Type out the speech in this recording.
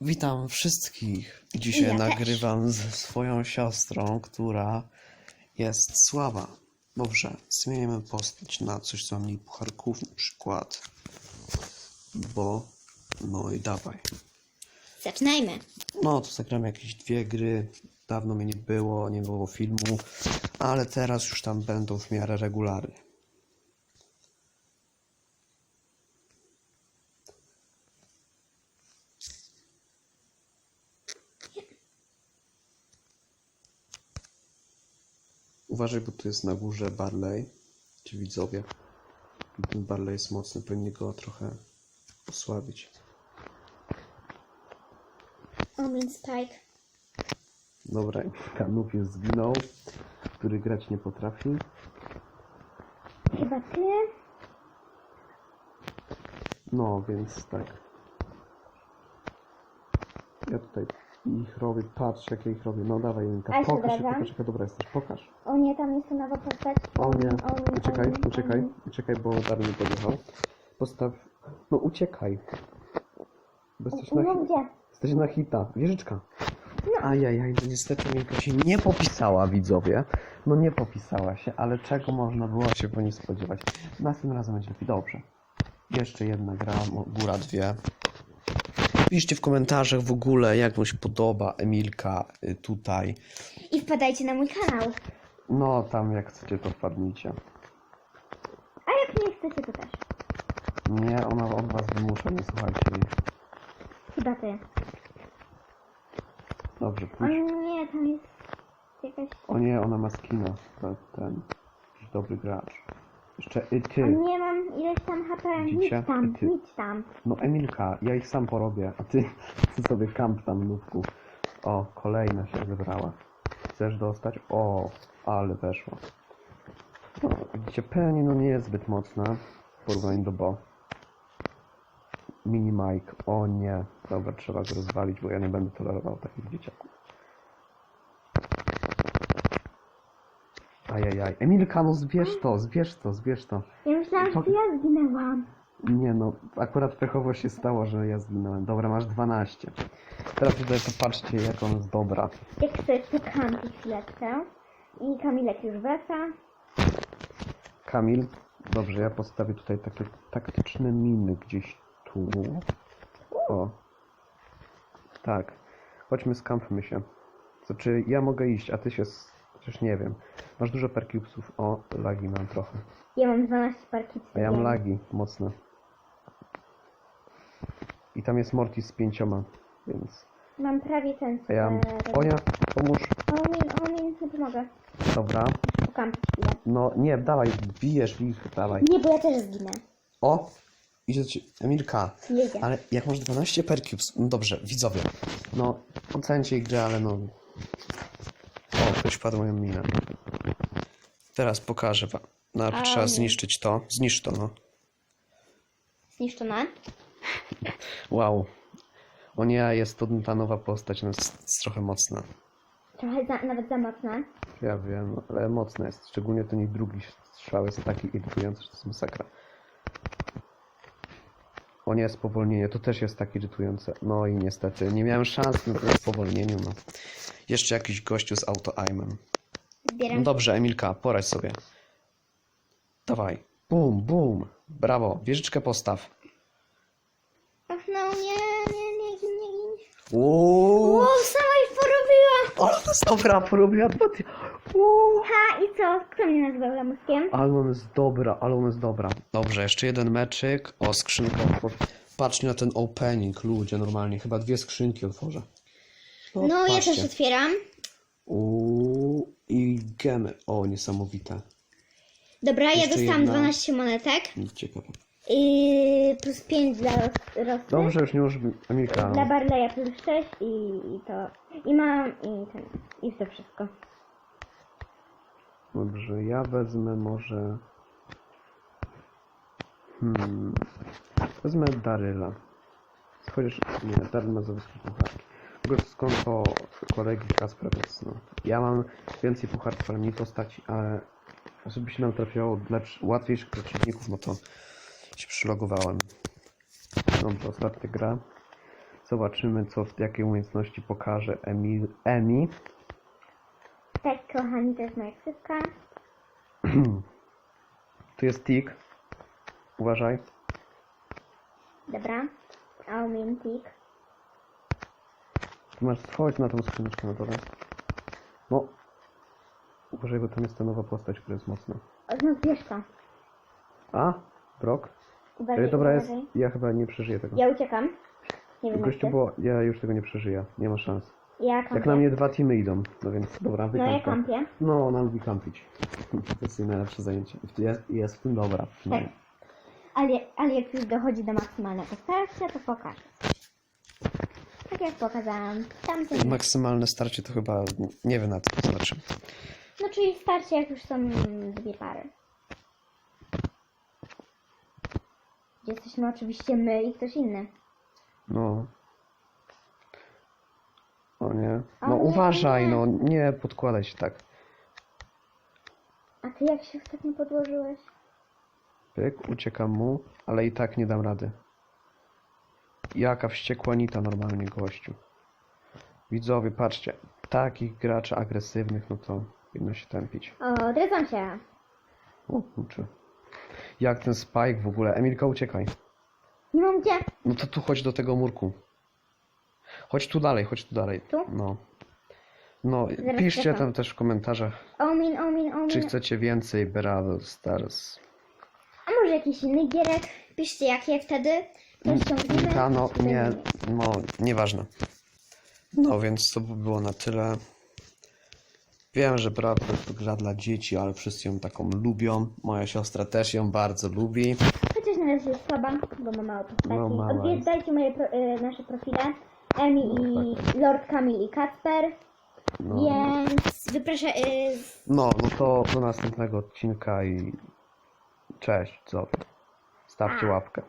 Witam wszystkich. Dzisiaj Ja też. nagrywam ze swoją siostrą, która jest słaba. Dobrze, zmienimy postać na coś, co mniej pucharków, na przykład. Bo, no i dawaj. Zaczynajmy. No, to zagramy jakieś dwie gry. Dawno mnie nie było, nie było filmu, ale teraz już tam będą w miarę regularnie. Uważaj, bo tu jest na górze Barley, ci widzowie. Ten Barley jest mocny, powinni go trochę osłabić. Omin Spike. Dobra, Kanów jest zginął, który grać nie potrafi. Chyba ty? No, więc tak. Ja tutaj ich robię, patrz jak ja ich robię. No dawaj, Jinka, A się pokaż się, pokaż jaka dobra jesteś, pokaż. O nie, tam jest nowa postać. O nie, uciekaj, uciekaj, uciekaj, bo Darny podjechał. Postaw, no uciekaj. Bo jesteś na, No hi- gdzie? jesteś na hita, wieżyczka. Ajajaj, no niestety Milka się nie popisała, widzowie. No nie popisała się, ale czego można było się po niej spodziewać? Następnym razem będzie lepiej. Dobrze. Jeszcze jedna gra, mo- góra dwie. Piszcie w komentarzach w ogóle, jak wam się podoba Emilka y, tutaj. I wpadajcie na mój kanał. No, tam jak chcecie, to wpadnijcie. A jak nie chcecie, to też. Nie, ona od was wymusza, nie słuchajcie jej. Chyba ty. Dobrze, O pójdź. nie, tam jest jakaś... O nie, ona ma skina. To ten. Jakiś dobry gracz. Jeszcze y, ty. nie, mam ileś tam HP. Nic tam, Ty. nic tam. No Emilka, ja ich sam porobię, a ty, ty sobie kamp tam nówku. O, kolejna się zebrała. Chcesz dostać? O, ale weszła. No, widzicie, Penny no nie jest zbyt mocna w porównaniu do Bo. Mini Mike, o nie. Dobra, trzeba go rozwalić, bo ja nie będę tolerował takich dzieciaków. Ajajaj. Emilka, no zbierz to, zbierz to, zbierz to. Ja myślałam, że to ja zginęłam. Nie no, akurat pechowo się stało, że ja zginąłem. Dobra, masz 12. Teraz tutaj popatrzcie, jak on jest dobra. Jak to kampi chwileczkę. I Kamilek już wraca. Kamil, dobrze, ja postawię tutaj takie taktyczne miny gdzieś tu. O. Tak. Chodźmy, skampmy się. Znaczy, ja mogę iść, a ty się... Chociaż nie wiem. Masz dużo percubesów. O, lagi mam trochę. Ja mam 12 parki. A ja mam lagi mocne. I tam jest Mortis z pięcioma, więc... Mam prawie ten A ja Onia, pomóż. Omin, omin, nie pomogę. Dobra. Chwilę. No nie, dawaj, bijesz w ich, dawaj. Nie, bo ja też zginę. O! Idzie do ciebie. Emilka, Jedzie. ale jak masz 12 percubes, no dobrze, widzowie, no ocencie ich grę, ale no... W moją minę. Teraz pokażę wam. Najpierw A, trzeba zniszczyć to. Zniszcz to, no. Zniszczona. Wow. O nie, jest to ta nowa postać, no jest, jest trochę mocna. Trochę za, nawet za mocna. Ja wiem, ale mocna jest. Szczególnie ten ich drugi strzał jest taki irytujący, że to jest masakra. O nie, spowolnienie, to też jest tak irytujące. No i niestety, nie miałem szans na to spowolnieniu, no. Jeszcze jakiś gościu z auto-aimem. No dobrze, Emilka, poradź sobie. Dawaj. Bum, bum. Brawo, wieżyczkę postaw. Ach no nie, nie, nie, nie, Wow, sama porobiła. Ale to jest dobra, porobiła dwa ty- Uuu. Ha, i co? Kto mnie nazywał lamuskiem? Ale on jest dobra, ale on jest dobra. Dobrze, jeszcze jeden meczyk. O, skrzynka. Patrzcie na ten opening, ludzie, normalnie. Chyba dwie skrzynki otworzę. No, ja patrzcie. też otwieram. Uuu, i gemy. O, niesamowite. Dobra, ja Jeszcze dostałam jedna. 12 monetek. Ciekawe. I plus 5 dla Ros- Rosy. Dobrze, już nie już Emilka. Dla No. Barleya plus 6 i, i to. I mam. I ten. I to wszystko. Dobrze, ja wezmę może... Hmm... Wezmę Daryla. Chociaż nie, Daryl ma za wysokie pucharki. W ogóle skąd to kolegi Kasper, więc no. Ja mam więcej pucharków, ale mniej postaci, ale się nam trafiało lepsz, łatwiejszych przeciwników, no to się przylogowałem. Dobrze, ostatnia gra. Zobaczymy, co, jakie umiejętności pokaże Emi. Emi. Tak, kochani, to jest moja ksywka. Tu jest tik. Uważaj. Dobra. A umiem tik. Tu masz wchodź na tą skrzyneczkę na dole. No. Uważaj, bo tam jest ta nowa postać, która jest mocna. O, znów to. A? Brok? Uważaj, Dobra, jest. uważaj. Ja chyba nie przeżyję tego. Ja uciekam. Nie wiem, jak Gościu, ty. bo ja już tego nie przeżyję. Nie ma szans. Ja kampię. Jak na mnie dwa teamy idą, no więc dobra, No ja kampię. No, ona lubi kampić. To jest jej najlepsze zajęcie. Jest, jest w tym dobra. No. Tak. Ale, ale jak już dochodzi do maksymalnego starcia, to pokażę. Tak jak pokazałam w tamtym. Maksymalne starcie to chyba nie wiem na co to znaczy. No czyli starcie jak już są dwie pary. Gdzie jesteśmy oczywiście my i ktoś inny. No. O nie. O No nie, uważaj, nie. no nie podkładaj się tak. A ty jak się ostatnio podłożyłeś? Pyk, uciekam mu, ale i tak nie dam rady. Jaka wściekłanita normalnie gościu. Widzowie, patrzcie. Takich graczy agresywnych, no to powinno się tępić. O, odrywam się. O kurczę. Jak ten spike w ogóle. Emilka, uciekaj. Nie mam gdzie. No to tu chodź do tego murku. Chodź tu dalej, chodź tu dalej. Tu? No. No, Zaraz piszcie czekam. tam też w komentarzach, Omin, omin, omin. czy chcecie więcej Brawl Stars. A może jakiś inny gierek? Piszcie jakie wtedy. To ściągniemy. Ta, no, nie, no, nieważne. No, więc to by było na tyle. Wiem, że Brawl to gra dla dzieci, ale wszyscy ją taką lubią. Moja siostra też ją bardzo lubi. Chociaż na razie jest słaba, bo ma mało postaci. No, mała Odwiedzajcie moje pro, y, nasze profile. Emi i Lord Kamil i Kacper. No, Więc wyproszę. Y, no, no to do następnego odcinka i cześć, co? Stawcie łapkę.